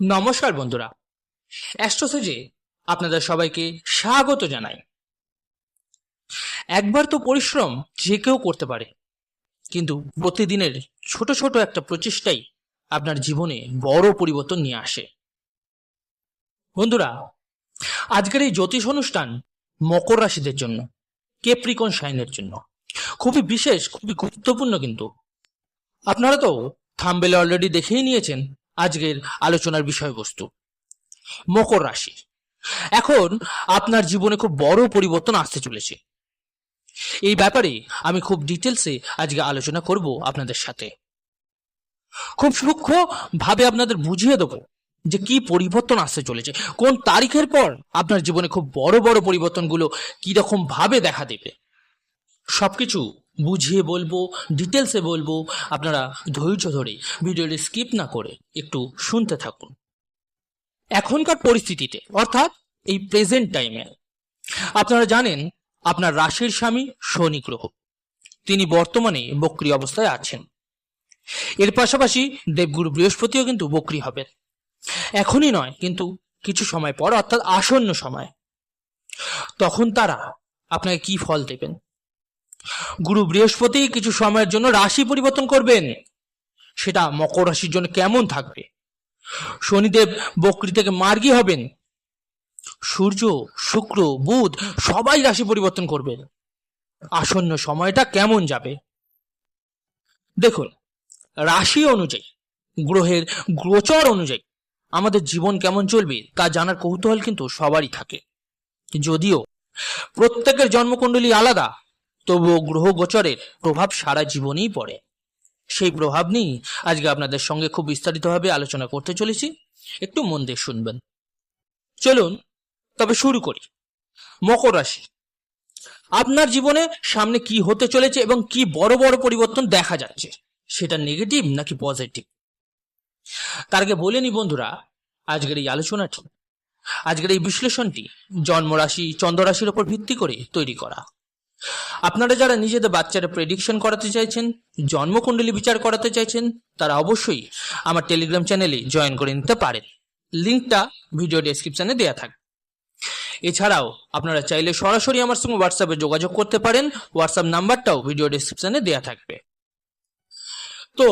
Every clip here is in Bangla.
নমস্কার বন্ধুরা। অ্যাস্ট্রোসেজে আপনাদের সবাইকে স্বাগত জানাই। একবার তো পরিশ্রম যে কেউ করতে পারে, কিন্তু প্রতিদিনের ছোট ছোট একটা প্রচেষ্টাই আপনার জীবনে বড় পরিবর্তন নিয়ে আসে। বন্ধুরা, আজকের এই জ্যোতিষ অনুষ্ঠান মকর রাশিদের জন্য কেপ্রিকন সাইনের জন্য। খুবই বিশেষ, খুবই গুরুত্বপূর্ণ কিন্তু। আপনারা তো থাম্বেলে অলরেডি দেখেই নিয়েছেন। আজকের আলোচনার বিষয়বস্তু। মকর রাশি। এখন আপনার জীবনে খুব বড় পরিবর্তন আসতে চলেছে। এই ব্যাপারে আমি খুব ডিটেলসে আজকে আলোচনা করব আপনাদের সাথে। খুব সূক্ষ্ম ভাবে আপনাদের বুঝিয়ে দেবো যে কি পরিবর্তন আসতে চলেছে। কোন তারিখের পর আপনার জীবনে খুব বড় বড় পরিবর্তনগুলো কি রকম ভাবে দেখা দেবে। সবকিছু বুঝিয়ে বলব ডিটেলসে বলব, আপনারা ধৈর্য ধরে ভিডিওটি স্কিপ না করে একটু শুনতে থাকুন। এখনকার পরিস্থিতিতে, অর্থাৎ এই প্রেজেন্ট টাইমে আপনারা জানেন, আপনার রাশির স্বামী শনি গ্রহ। তিনি বর্তমানে বক্রি অবস্থায় আছেন। এর পাশাপাশি দেবগুরু বৃহস্পতিও কিন্তু বক্রি হবেন। এখনই নয়, কিন্তু কিছু সময় পর, অর্থাৎ আসন্ন সময়, তখন তারা আপনাকে কি ফল দেবেন? গুরু বৃহস্পতি কিছু সময়ের জন্য রাশি পরিবর্তন করবেন। সেটা মকর রাশির জন্য কেমন থাকবে? শনিদেব বকরি থেকে মার্গী হবেন। সূর্য, শুক্র, বুধ সবাই রাশি পরিবর্তন করবেন। আসন্ন সময়টা কেমন যাবে? দেখুন, রাশি অনুযায়ী, গ্রহের গোচর অনুযায়ী আমাদের জীবন কেমন চলবে তা জানার কৌতূহল কিন্তু সবারই থাকে। যদিও প্রত্যেকের জন্মকুণ্ডলী আলাদা তবুও গ্রহ গোচরের প্রভাব সারা জীবনেই পড়ে। সেই প্রভাব নিয়ে আজকে আপনাদের সঙ্গে খুব বিস্তারিতভাবে আলোচনা করতে চলেছি। একটু মন দিয়ে শুনবেন। চলুন, তবে শুরু করি। মকর রাশি। আপনার জীবনে সামনে কি হতে চলেছে এবং কি বড় বড় পরিবর্তন দেখা যাচ্ছে? সেটা নেগেটিভ নাকি পজিটিভ তার আগে বলে নি বন্ধুরা, আজকের এই আলোচনাটি, আজকের এই বিশ্লেষণটি জন্মরাশি, চন্দ্ররাশির উপর ভিত্তি করে তৈরি করা। আপনারা যারা নিজেদের বাচ্চারা প্রেডিকশন করাতে চাইছেন, জন্মকুণ্ডলী বিচার করাতে চাইছেন, তারা অবশ্যই আমার টেলিগ্রাম চ্যানেলে জয়েন করে নিতে পারেন। লিঙ্কটা ভিডিও ডেসক্রিপশনে দেওয়া থাকবে। এছাড়াও আপনারা চাইলে সরাসরি আমার সঙ্গে হোয়াটসঅ্যাপে যোগাযোগ করতে পারেন। হোয়াটসঅ্যাপ নাম্বারটাও ভিডিও ডেসক্রিপশনে দেওয়া থাকবে। তো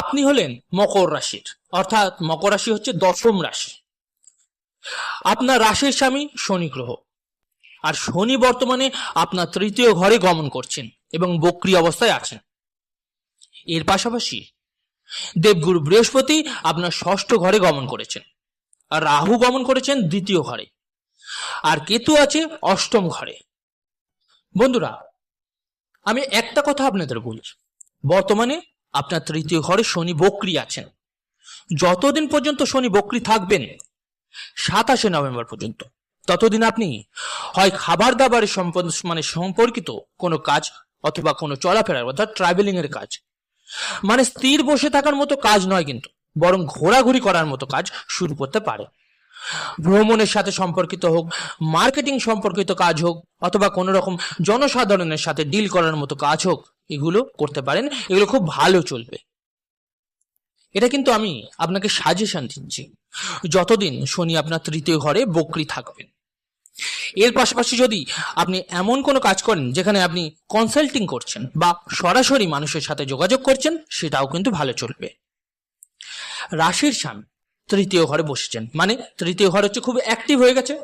আপনি হলেন মকর রাশির, অর্থাৎ মকর রাশি হচ্ছে দশম রাশি। আপনার রাশির স্বামী শনি গ্রহ। আর শনি বর্তমানে আপনার তৃতীয় ঘরে গমন করছেন এবং বক্রি অবস্থায় আছেন। এর পাশাপাশি দেবগুরু বৃহস্পতি আপনার ষষ্ঠ ঘরে গমন করেছেন আর রাহু গমন করেছেন দ্বিতীয় ঘরে। আর কেতু আছে অষ্টম ঘরে। বন্ধুরা, আমি একটা কথা আপনাদের বলি। বর্তমানে আপনার তৃতীয় ঘরে শনি বক্রি আছেন। যতদিন পর্যন্ত শনি বক্রি থাকবেন, সাতাশে নভেম্বর পর্যন্ত। ততদিন আপনি হয় খাবার দাবারের সম্পদ মানে সম্পর্কিত কোনো কাজ অথবা কোনো চলাফেরার, অর্থাৎ ট্রাভেলিং এর কাজ। মানে স্থির বসে থাকার মতো কাজ নয় কিন্তু, বরং ঘোরাঘুরি করার মতো কাজ শুরু করতে পারে। ভ্রমণের সাথে সম্পর্কিত হোক মার্কেটিং সম্পর্কিত কাজ হোক, অথবা কোনো রকম জনসাধারণের সাথে ডিল করার মতো কাজ হোক, এগুলো করতে পারেন, এগুলো খুব ভালো চলবে। এটা কিন্তু আমি আপনাকে সাজেশন দিচ্ছি। যতদিন শনি আপনার তৃতীয় ঘরে বকরি থাকবেন। এর পাশাপাশি যদি আপনি এমন কোনো কাজ করেন যেখানে আপনি কনসাল্টিং করছেন বা সরাসরি মানুষের সাথে যোগাযোগ করছেন, সেটাও কিন্তু ভালো চলবে। রাশির স্বামী তৃতীয় ঘরে বসেছেন। মানে তৃতীয় ঘর হচ্ছে খুব অ্যাক্টিভ হয়ে গেছে।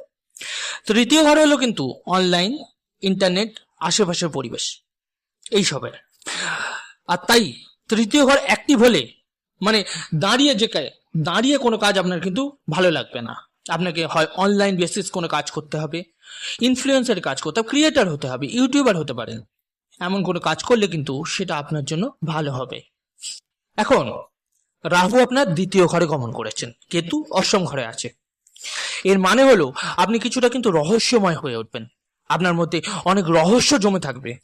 তৃতীয় ঘর হলো কিন্তু অনলাইন ইন্টারনেট আশেপাশের পরিবেশ। এইসবের। আর তাই তৃতীয় ঘর অ্যাক্টিভ হলে মানে দাঁড়িয়ে যে দাঁড়িয়ে কোনো কাজ আপনার কিন্তু ভালো লাগবে না। আপনাকে হয় অনলাইন বেসিস কোনো কাজ করতে হবে ইনফ্লুয়েন্সারের কাজ করতে হবে ক্রিয়েটার হতে হবে ইউটিউবার হতে পারেন। এমন কোনো কাজ করলে কিন্তু সেটা আপনার জন্য ভালো হবে। এখন, রাহু আপনার দ্বিতীয় ঘরে গমন করেছেন, কেতু অষ্টম ঘরে আছে। এর মানে হলো, আপনি কিছুটা কিন্তু রহস্যময় হয়ে উঠবেন। আপনার মধ্যে অনেক রহস্য জমে থাকবে।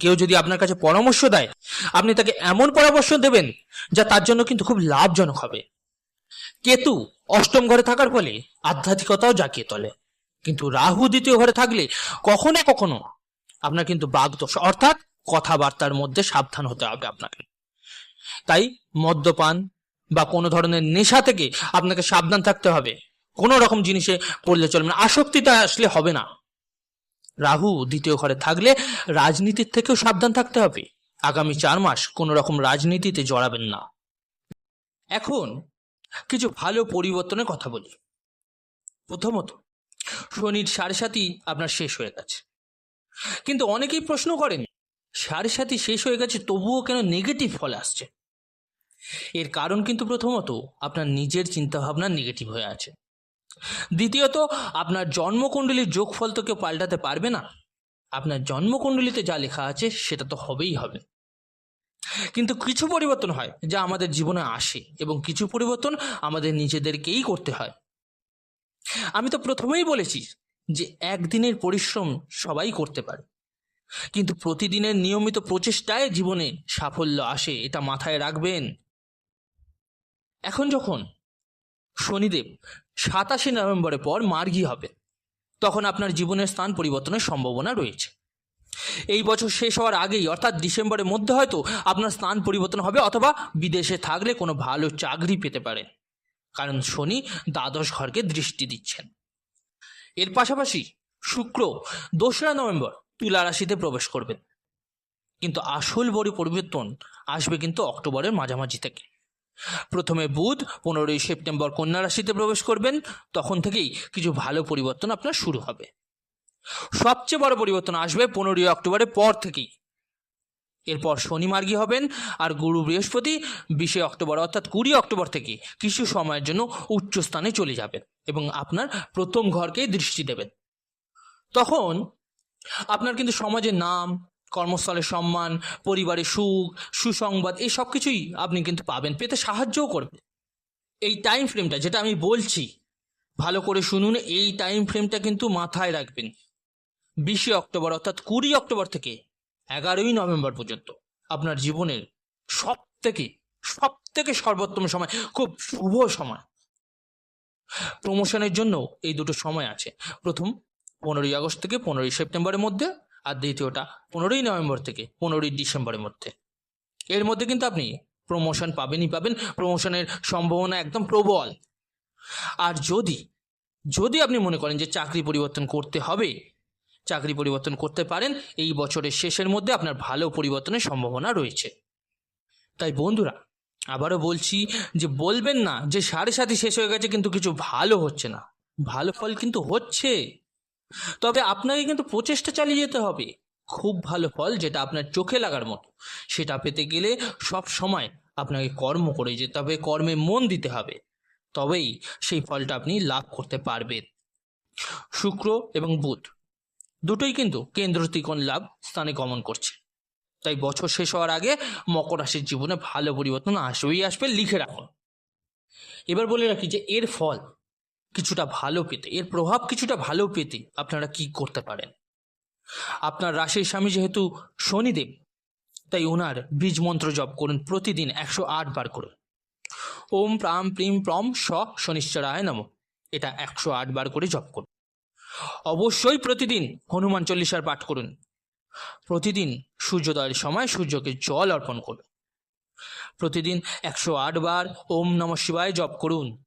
কেউ যদি আপনার কাছে পরামর্শ দেয়, আপনি তাকে এমন পরামর্শ দেবেন যা তার জন্য কিন্তু খুব লাভজনক হবে। কেতু অষ্টম ঘরে থাকার ফলে আধ্যাত্মিকতাও জাকিয়ে তোলে। কিন্তু রাহু দ্বিতীয় ঘরে থাকলে কখনো কখনো আপনার কিন্তু বাগদোষ, অর্থাৎ কথাবার্তার মধ্যে সাবধান হতে হবে আপনাকে। তাই মদ্যপান বা কোনো ধরনের নেশা থেকে আপনাকে সাবধান থাকতে হবে। কোনো রকম জিনিসে পড়লে চলবে না। আসক্তিটা আসলে হবে না। রাহু দ্বিতীয় ঘরে থাকলে রাজনীতির থেকেও সাবধান থাকতে হবে। আগামী চার মাস কোনো রকম রাজনীতিতে জড়াবেন না। এখন কিছু ভালো পরিবর্তনের কথা বলি। প্রথমত, শনির সাড়ে সাতই আপনার শেষ হয়ে গেছে। কিন্তু অনেকেই প্রশ্ন করেন, সাড়ে সাতই শেষ হয়ে গেছে তবুও কেন নেগেটিভ ফল আসছে? এর কারণ কিন্তু প্রথমত, আপনার নিজের চিন্তাভাবনা নেগেটিভ হয়ে আছে। দ্বিতীয়ত, আপনার জন্মকুণ্ডলীর যোগফল তো কেউ পাল্টাতে পারবে না। আপনার জন্মকুণ্ডলিতে যা লেখা আছে, সেটা তো হবেই হবে। কিন্তু কিছু পরিবর্তন হয় যা আমাদের জীবনে আসে এবং কিছু পরিবর্তন আমাদের নিজেদেরকেই করতে হয়। আমি তো প্রথমেই বলেছি যে একদিনের পরিশ্রম সবাই করতে পারে। কিন্তু প্রতিদিনের নিয়মিত প্রচেষ্টায় জীবনে সাফল্য আসে, এটা মাথায় রাখবেন। এখন যখন শনিদেব সাতাশে নভেম্বরের পর মার্গী হবে। তখন আপনার জীবনের স্থান পরিবর্তনের সম্ভাবনা রয়েছে। এই বছর শেষ হওয়ার আগেই, অর্থাৎ ডিসেম্বরের মধ্যে হয়তো আপনার স্থান পরিবর্তন হবে অথবা বিদেশে থাকলে কোনো ভালো চাকরি পেতে পারেন। কারণ শনি দ্বাদশ ঘরকে দৃষ্টি দিচ্ছেন। এর পাশাপাশি শুক্র দোসরা নভেম্বর তুলা রাশিতে প্রবেশ করবেন। কিন্তু আসল বড় পরিবর্তন আসবে কিন্তু অক্টোবরের মাঝামাঝি থেকে। প্রথমে বুধ, পনেরোই সেপ্টেম্বর কন্যা রাশিতে প্রবেশ করবেন, তখন থেকেই কিছু ভালো পরিবর্তন আপনার শুরু হবে। সবচেয়ে বড় পরিবর্তন আসবে পনেরোই অক্টোবরের পর থেকেই। এরপর শনি মার্গী হবেন আর গুরু বৃহস্পতি বিশে অক্টোবর অর্থাৎ কুড়ি অক্টোবর থেকে কিছু সময়ের জন্য উচ্চ স্থানে চলে যাবেন এবং আপনার প্রথম ঘরকেই দৃষ্টি দেবেন। তখন আপনার কিন্তু সমাজের নাম কর্মস্থলের সম্মান, পরিবারে সুখ, সুসংবাদ, এই সব কিছুই আপনি কিন্তু পাবেন। পেতে সাহায্যও করবে। এই টাইম ফ্রেমটা যেটা আমি বলছি, ভালো করে শুনুন, এই টাইম ফ্রেমটা কিন্তু মাথায় রাখবেন। বিশে অক্টোবর অর্থাৎ কুড়ি অক্টোবর থেকে এগারোই নভেম্বর পর্যন্ত আপনার জীবনের সব থেকে সব থেকে সর্বোত্তম সময়, খুব শুভ সময়। প্রমোশনের জন্য এই দুটো সময় আছে। প্রথম পনেরোই আগস্ট থেকে পনেরোই সেপ্টেম্বরের মধ্যে আর দ্বিতীয়টা পনেরোই নভেম্বর থেকে পনেরোই ডিসেম্বরের মধ্যে। এর মধ্যে কিন্তু আপনি প্রমোশন পাবেনই পাবেন। প্রমোশনের সম্ভাবনা একদম প্রবল। আর যদি যদি আপনি মনে করেন যে চাকরি পরিবর্তন করতে হবে, চাকরি পরিবর্তন করতে পারেন, এই বছরের শেষের মধ্যে আপনার ভালো পরিবর্তনের সম্ভাবনা রয়েছে। তাই বন্ধুরা, আবারও বলছি যে বলবেন না যে সাড়ে সাথে শেষ হয়ে গেছে, কিন্তু কিছু ভালো হচ্ছে না। ভালো ফল কিন্তু হচ্ছে। তবে আপনাকে কিন্তু প্রচেষ্টা চালিয়ে যেতে হবে। খুব ভালো ফল যেটা আপনার চোখে লাগার মতো। সেটা পেতে গেলে সব সময় আপনাকে কর্ম করে যেতে হবে, কর্মে মন দিতে হবে। তবেই সেই ফলটা আপনি লাভ করতে পারবেন। শুক্র এবং বুধ দুটোই কিন্তু কেন্দ্র ত্রিকোণ লাভ স্থানে গমন করছে। তাই বছর শেষ হওয়ার আগে মকর রাশির জীবনে ভালো পরিবর্তন আসবেই আসবে, লিখে রাখুন। এবার বলে রাখি যে এর ফল কিছুটা ভালো পেতে, এর প্রভাব কিছুটা ভালো পেতে আপনারা কি করতে পারেন? আপনার রাশির স্বামী যেহেতু শনিদেব, তাই ওনার বীজ মন্ত্র জপ করুন, প্রতিদিন একশো আট বার করুন। ওম প্রাম প্রিম প্রম স শনিশ্চরায় নম। এটা একশো আট বার করে জপ করুন। অবশ্যই প্রতিদিন হনুমান চল্লিশার পাঠ করুন। প্রতিদিন সূর্যোদয়ের সময় সূর্যকে জল অর্পণ করুন। প্রতিদিন একশো আট বার ওম নম শিবায় জপ করুন।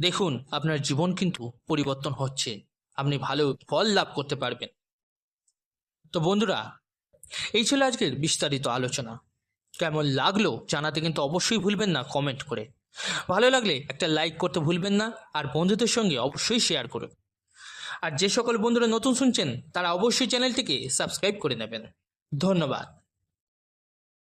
দেখুন, আপনার জীবন কিন্তু পরিবর্তন হচ্ছে। আপনি ভালো ফল লাভ করতে পারবেন। তো বন্ধুরা, এই ছিল আজকের বিস্তারিত আলোচনা। কেমন লাগল জানাতে কিন্তু অবশ্যই ভুলবেন না কমেন্ট করে। ভালো লাগলে একটা লাইক করতে ভুলবেন না আর বন্ধুদের সঙ্গে অবশ্যই শেয়ার করুন। আর যে সকল বন্ধুরা নতুন শুনছেন, তারা অবশ্যই চ্যানেলটিকে সাবস্ক্রাইব করে নেবেন। ধন্যবাদ।